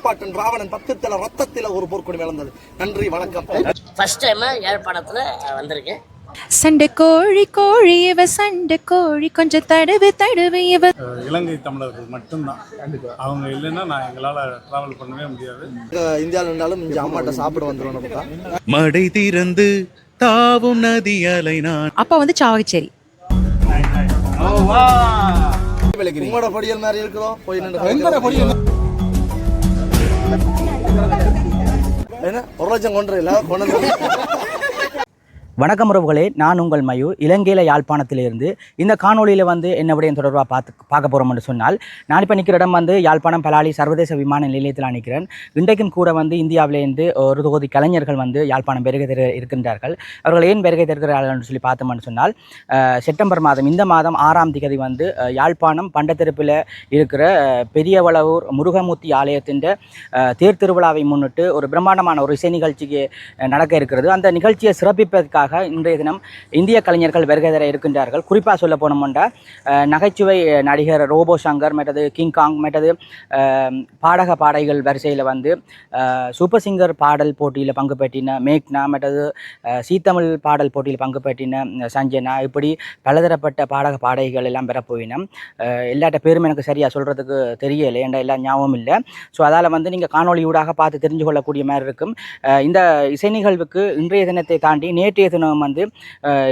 முப்பாட்டன் ராவணன் பக்கத்துல ரத்தத்தில ஒரு போர்க்கொடி விளந்தது நன்றி வணக்கம். ஃபர்ஸ்ட் டைம் வந்திருக்கேன் சண்டை கோழி கோழி இவ சண்டை கோழி கொஞ்சம் தடவு தடவு இவ. இலங்கை தமிழர்கள் மட்டும்தான். அவங்க இல்லைன்னா நான் எங்களால் ட்ராவல் பண்ணவே முடியாது. இந்தியாவில் இருந்தாலும் இங்க அம்மாட்ட சாப்பிட வந்துடும் மடை திறந்து தாவும் நதி அலை நான். அப்பா வந்து சாவகச்சேரி. உங்களோட படியல் மாதிரி இருக்கிறோம். போய் நின்று என்ன? ஒரு லட்சம் கொண்டு இல்லை கொண்டு வணக்கம் உறவுகளே நான் உங்கள் மயு. இலங்கையில் யாழ்ப்பாணத்திலிருந்து இந்த காணொளியில் வந்து என்ன விடயம் தொடர்பாக பார்த்து பார்க்க போகிறோம்னு சொன்னால் நான் இப்போ நிற்கிற இடம் வந்து யாழ்ப்பாணம் பலாலி சர்வதேச விமான நிலையத்தில் நிற்கிறேன் இன்றைக்கும் கூட வந்து இந்தியாவிலேருந்து ஒரு தொகுதி கலைஞர்கள் வந்து யாழ்ப்பாணம் பெருகை தரு இருக்கின்றார்கள். அவர்கள் ஏன் பெருகை தருகிறார்கள் சொல்லி பார்த்தோம்னு சொன்னால் செப்டம்பர் மாதம் இந்த மாதம் ஆறாம் திகதி வந்து யாழ்ப்பாணம் பண்டத்திருப்பில் இருக்கிற பெரியவளவூர் முருகமூர்த்தி ஆலயத்தின் தேர் திருவிழாவை முன்னிட்டு ஒரு பிரம்மாண்டமான ஒரு இசை நிகழ்ச்சிக்கு நடக்க இருக்கிறது. அந்த நிகழ்ச்சியை சிறப்பிப்பதற்காக இன்றைய தினம் இந்திய கலைஞர்கள் வருகை தர இருக்கின்றார்கள். குறிப்பாக சொல்ல போனோம்னா நகைச்சுவை நடிகர் ரோபோ சங்கர் மற்றது கிங்காங் மற்றது பாடக பாடகிகள் வரிசையில் வந்து சூப்பர் சிங்கர் பாடல் போட்டியில் பங்கு பெற்றின மேக்னா மற்றது சீத்தமிழ் பாடல் போட்டியில் பங்கு பெற்றின சஞ்சனா இப்படி பலதரப்பட்ட பாடக பாடகிகள் எல்லாம் பெறப்போயினம் எல்லாட்ட பேரும் எனக்கு சரியாக சொல்கிறதுக்கு தெரியலை என்ற எல்லாம் ஞாபகம் இல்லை. ஸோ அதால் வந்து நீங்கள் காணொளியூடாக பார்த்து தெரிஞ்சு கொள்ளக்கூடிய மாதிரி இருக்கும். இந்த இசை நிகழ்வுக்கு இன்றைய தினத்தை தாண்டி நேற்றைய தினம் வந்து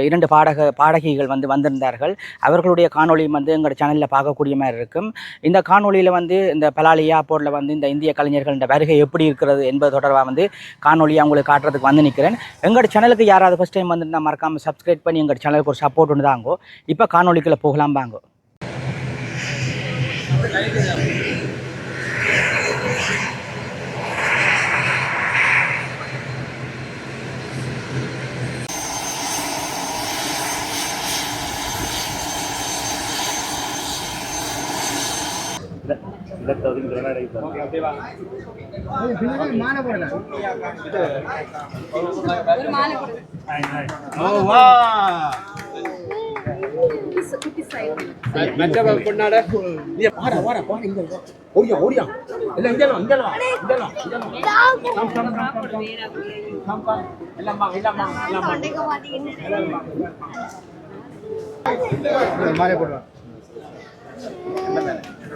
இரண்டு பாடக பாடகிகள் வந்து வந்திருந்தார்கள். அவர்களுடைய காணொலியும் வந்து எங்களோட சேனலில் பார்க்கக்கூடிய மாதிரி இருக்கும். இந்த காணொலியில் வந்து இந்த பலாலியா போர்டில் வந்து இந்த இந்திய கலைஞர்கள் இந்த வருகை எப்படி இருக்கிறது என்பது தொடர்பாக வந்து காணொலியை உங்களுக்கு காட்டுறதுக்கு வந்து நிற்கிறேன் எங்களோட சேனலுக்கு யாராவது ஃபஸ்ட் டைம் வந்து மறக்காமல் சப்ஸ்கிரைப் பண்ணி எங்களோட சேனலுக்கு ஒரு சப்போர்ட் ஒன்று தாங்கோ. இப்போ காணொலிக்குள்ளே போகலாம் வாங்கோ. டெத் அப்படின்னு சொன்னாரு மாலை போடுவாங்க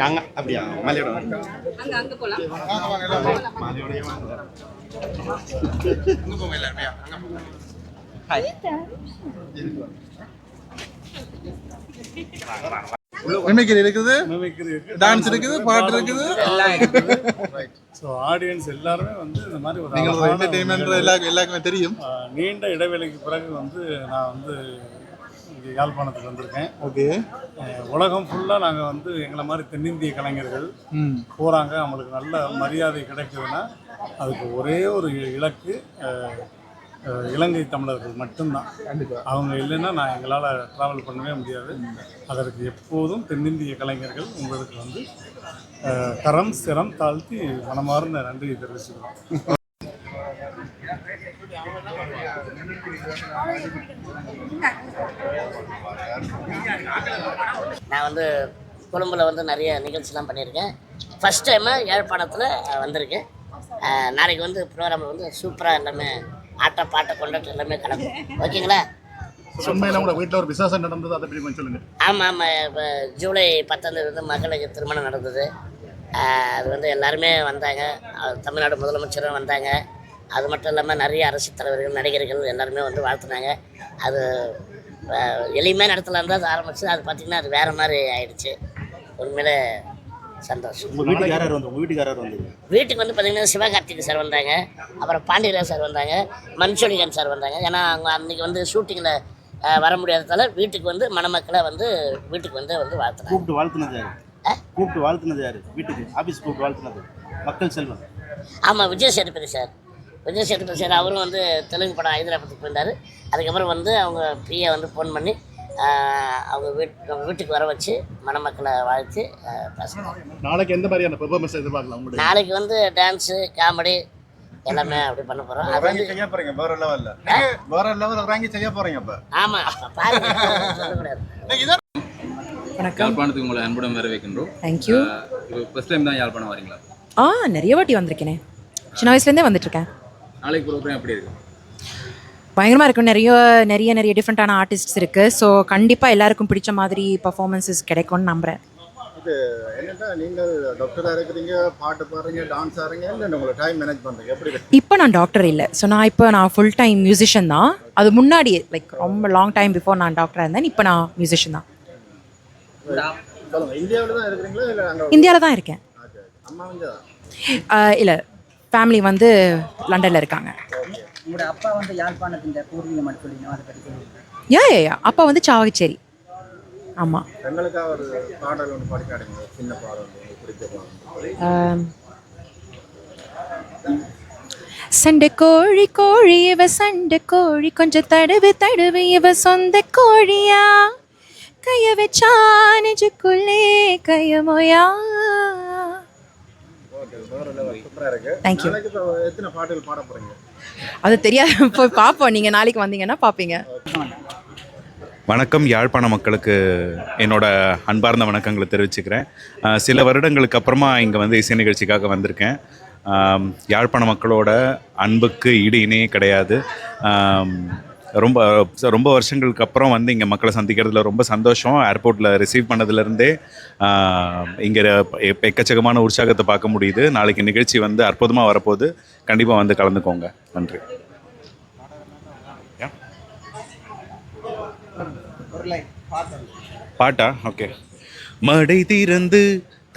அங்க அப்படியா? மலையோட மிமிக்ரி இருக்குது? மிமிக்ரி இருக்கு டான்ஸ் இருக்குது? பாட்டு இருக்குது ஸோ ஆடியன்ஸ் எல்லாருமே வந்து இந்த மாதிரி ஒரு நீங்கள் என்டர்டெயின்மெண்ட் எல்லாருக்கும் எல்லாருக்குமே தெரியும். நீண்ட இடைவெளிக்கு பிறகு வந்து நான் வந்து இங்கே யாழ்ப்பாணத்துக்கு வந்திருக்கேன். ஓகே. உலகம் ஃபுல்லாக நாங்கள் வந்து எங்களை மாதிரி தென்னிந்திய கலைஞர்கள் போகிறாங்க அவங்களுக்கு நல்ல மரியாதை கிடைக்குதுன்னா அதுக்கு ஒரே ஒரு இலக்கு இலங்கை தமிழர்கள் மட்டும்தான். அவங்க இல்லைன்னா நான் எங்களால் ட்ராவல் பண்ணவே முடியாது. அதற்கு எப்போதும் தென்னிந்திய கலைஞர்கள் உங்களுக்கு வந்து கரம் சிரம் தாழ்த்தி மனமார்ந்த நன்றியை தெரிவிச்சுக்கிறோம். நான் வந்து கொழும்புல வந்து நிறைய நிகழ்ச்சிலாம் பண்ணியிருக்கேன். ஃபர்ஸ்ட் டைமு யாழ்ப்பாணத்தில் வந்திருக்கேன். நாளைக்கு வந்து ப்ரோக்ராமில் வந்து சூப்பராக எல்லாமே ஆட்ட பாட்ட கொண்டாட்டம் எல்லாமே கலக்கும் ஓகேங்களா? உண்மையில உங்களோட வீட்டில் ஒரு விசேஷம் நடந்தது அதை பற்றி கொஞ்சம் சொல்லுங்க. ஆமாம் ஆமாம் இப்போ ஜூலை பத்தாந்தேதி வந்து மகளுக்கு திருமணம் நடந்தது. அது வந்து எல்லாருமே வந்தாங்க. தமிழ்நாடு முதலமைச்சரும் வந்தாங்க. அது மட்டும் இல்லாமல் நிறைய அரசியல் தலைவர்கள் நடிகர்கள் எல்லாருமே வந்து வாழ்த்துனாங்க. அது அஹ், எளிமையான இடத்துல இருந்தால் அது ஆரம்பிச்சு அது பார்த்திங்கன்னா அது வேறு மாதிரி ஆயிடுச்சு. உண்மையிலே சந்தோஷம். உங்க வீட்டுக்கு வந்து பார்த்தீங்கன்னா சிவகார்த்திக் சார் வந்தாங்க. அப்புறம் பாண்டியராஜ் சார் வந்தாங்க. மன்சோலிகன் சார் வந்தாங்க. ஏன்னா அவங்க அன்றைக்கி வந்து ஷூட்டிங்கில் வர முடியாததால வீட்டுக்கு வந்து மணமக்களை வந்து வீட்டுக்கு வந்து வந்து வாழ்த்துனாங்க. கூப்பிட்டு வாழ்த்துனது யாரு? கூப்பிட்டு வாழ்த்துனது யாரு வீட்டுக்கு. ஆபீஸ் கூப்பிட்டு வாழ்த்துனது. மக்கள் செல்வம். ஆமாம் விஜய் சேதுபதி சார். விஜய் சேதுபதி சார் அவரும் வந்து தெலுங்கு படம் ஹைதராபாத்துக்கு போயிருந்தார். அதுக்கப்புறம் வந்து அவங்க பிஏ வந்து ஃபோன் பண்ணி அவங்க வீட் அவங்க வீட்டுக்கு வர வச்சு மணமக்களை வாழ்த்து பேசினாங்க நாளைக்கு எந்த மாதிரியான பெர்ஃபார்மன்ஸ் எதிர்பார்க்கலாம் உங்களுக்கு நாளைக்கு வந்து டான்ஸு காமெடி எல்லாமே அப்படி பண்ண போகிறோம் அது வந்து செய்ய போறீங்க வேற லெவல்ல வேற லெவல் இறங்கி செய்ய போறீங்க அப்ப. ஆமாம் பாருங்க. வணக்கம். யாழ்ப்பாணத்துக்கு உங்களை அன்புடன் வரவேற்கின்றோம். தேங்க்யூ இப்போ ஃபர்ஸ்ட் டைம் தான் யாழ்ப்பாணம் வரீங்களா? ஆ நிறைய வாட்டி வந்திருக்கேனே. சின்ன வயசுலேருந்தே வந்துட்டுருக்கேன். நாளைக்கு ப்ரோக்ராம் எப்படி இருக்கு? பயங்கரமாக இருக்கும் நிறைய நிறைய நிறைய டிஃப்ரெண்ட்டான ஆர்டிஸ்ட்ஸ் இருக்குது ஸோ கண்டிப்பாக எல்லாருக்கும் பிடிச்ச மாதிரி பர்ஃபார்மன்ஸஸ் கிடைக்கும்னு நம்புகிறேன் என்னன்னா நீங்கள் டாக்டரா இருக்கிறீங்க பாட்டு பாடுறீங்க டான்ஸ் ஆடுறீங்க இல்ல உங்களுக்கு டைம் மேனேஜ் பண்றீங்க? எப்படி இப்போ நான் டாக்டர் இல்லை. ஸோ நான் இப்போ நான் ஃபுல் டைம் மியூசிஷியன் தான். அது முன்னாடி லைக் ரொம்ப லாங் டைம் பிஃபோர் நான் டாக்டராக இருந்தேன். இப்போ நான் மியூசிஷியன் தான். இந்தியாவில் தான் இருக்கிறீங்களா இல்ல அங்க இந்தியாவில் தான் இருக்கேன். இல்லை ஃபேமிலி வந்து லண்டனில் இருக்காங்க. அப்பா வந்து யாழ்ப்பாணத்தின் பூர்வீகம் யா யா, யா. அப்பா வந்து சாவகச்சேரி. ஆமாம் சண்டை கோழி கோழி இவ சண்டை கோழி கொஞ்சம் தடவு தடவு இவ சொந்த கோழியா? கைய வச்சா நெஞ்சுக்குள்ளே கையமோயா. தேங்க்யூ எத்தனை பாடல் பாட போறீங்க அது தெரியாது போய் பார்ப்போம் நீங்கள் நாளைக்கு வந்தீங்கன்னா பார்ப்பீங்க வணக்கம் யாழ்ப்பாண மக்களுக்கு என்னோட அன்பார்ந்த வணக்கங்களை தெரிவிச்சுக்கிறேன். சில வருடங்களுக்கு அப்புறமா இங்கே வந்து இசை நிகழ்ச்சிக்காக வந்திருக்கேன். யாழ்ப்பாண மக்களோட அன்புக்கு ஈடு இணையே கிடையாது. ரொம்ப ரொம்ப வருஷங்களுக்கு அப்புறம் வந்து இங்கே மக்களை சந்திக்கிறதுல ரொம்ப சந்தோஷம். ஏர்போர்ட்டில் ரிசீவ் பண்ணதுலேருந்தே இங்கே எக்கச்சக்கமான உற்சாகத்தை பார்க்க முடியுது. நாளைக்கு நிகழ்ச்சி வந்து அற்புதமாக வரப்போகுது. கண்டிப்பாக வந்து கலந்துக்கோங்க. நன்றி. பாட்டா. ஓகே மடை திறந்து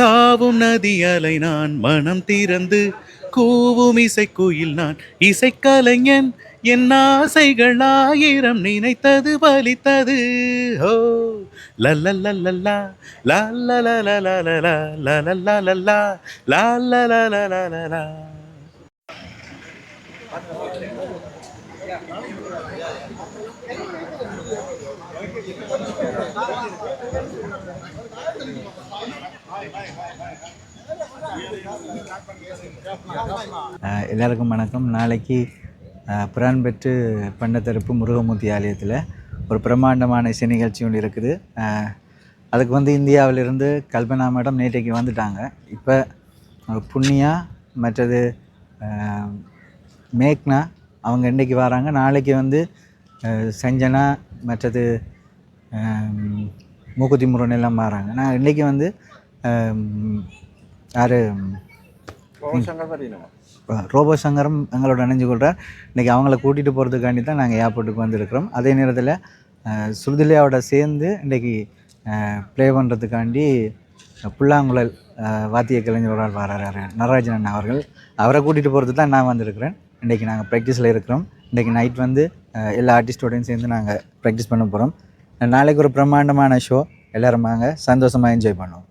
தாவும் நதி அலை நான் மனம் திறந்து கூவும் இசைக்குயில் நான் இசைக்கலைஞன் என் ஆசைகள் ஆயிரம் நினைத்தது பலித்தது ஓ லல்லல்லல்லா லல்லலலலலலா லல்லலலலா லல்லலலலலா அஹ் எல்லாருக்கும் வணக்கம் நாளைக்கு பிரான் பெற்று பண்டத்தரப்பு முருகமூர்த்தி ஆலயத்தில் ஒரு பிரம்மாண்டமான இசை நிகழ்ச்சி ஒன்று இருக்குது. அதுக்கு வந்து இந்தியாவிலிருந்து கல்பனா மேடம் நேற்றைக்கு வந்துட்டாங்க. இப்போ புண்ணியா மற்றது மேக்னா அவங்க இன்றைக்கி வராங்க. நாளைக்கு வந்து சஞ்சனா மற்றது மூக்குத்தி முருகன் எல்லாம் வராங்க. நான் இன்றைக்கி வந்து யார் ரோபோ சங்கரம் எங்களோட இணைஞ்சு கொள்கிறார் இன்றைக்கி அவங்கள கூட்டிகிட்டு போகிறதுக்காண்டி தான் நாங்கள் ஏர்போர்ட்டுக்கு வந்திருக்கிறோம். அதே நேரத்தில் சுருதிலையாவோட சேர்ந்து இன்றைக்கி ப்ளே பண்ணுறதுக்காண்டி புல்லாங்குழல் வாத்திய கலைஞரோட வராரு நடராஜன் அவர்கள். அவரை கூட்டிகிட்டு போகிறது தான் நான் வந்திருக்கிறேன். இன்றைக்கி நாங்கள் ப்ராக்டிஸில் இருக்கிறோம். இன்றைக்கி நைட் வந்து எல்லா ஆர்டிஸ்டோடையும் சேர்ந்து நாங்கள் ப்ராக்டிஸ் பண்ண போகிறோம் நாளைக்கு ஒரு பிரம்மாண்டமான ஷோ எல்லோரும் வாங்க சந்தோஷமாக என்ஜாய் பண்ணுவோம்.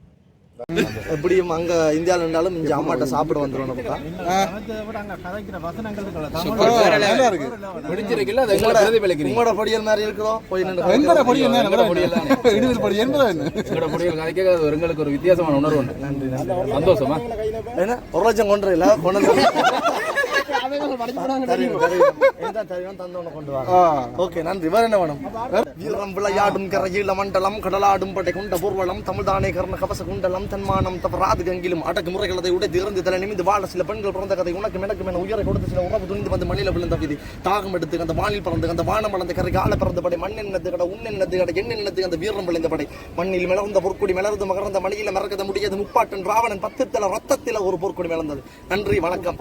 எப்படியும் அங்க இந்தியாவில் இருந்தாலும் இங்க அம்மாட்ட சாப்பிட வந்துடும் நமக்கு உங்களோட பொடியல் மாதிரி இருக்கிறோம். போய் நின்று எங்களுக்கு ஒரு வித்தியாசமான உணர்வு உண்டு. நன்றி நன்றி. சந்தோஷமா? என்ன? ஒரு லட்சம் கொண்டு இல்ல கொண்டு ஓகே நன்றி. வேற என்ன வேணும்? வீரம் விளையாடும் கரையில மண்டலம் கடலாடும் படை கொண்ட பூர்வலம் தமிழ்தானே கர்ண கவச குண்டலம் தன்மானம் தவறாது கங்கிலும் அடக்கு முறைகளதை உடை திறந்து தலை நிமிந்து வாழ சில பெண்கள் பிறந்த கதை உனக்கு எனக்கு என உயரை கொடுத்து சில உறவு துணிந்து வந்து மண்ணில விழுந்த விதி. தாகம் எடுத்து அந்த வானில் பிறந்து அந்த வானம் வளர்ந்த கரை கால பிறந்த படை மண் என்னது கடை உன் என்னது கடை எண்ணெய் என்னது அந்த வீரம் விளைந்த படை. மண்ணில் மிளர்ந்த பொற்குடி மிளர்ந்து மகர்ந்த மணியில மறக்கத முடியாது முப்பாட்டன் ராவணன் பத்தத்தில ரத்தத்தில ஒரு பொற்குடி மிளர்ந்தது. நன்றி வணக்கம்.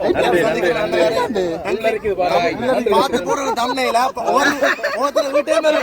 நன்றி பார்த்து போடுற தம்னையில ஒருத்தர் வீட்டே மேல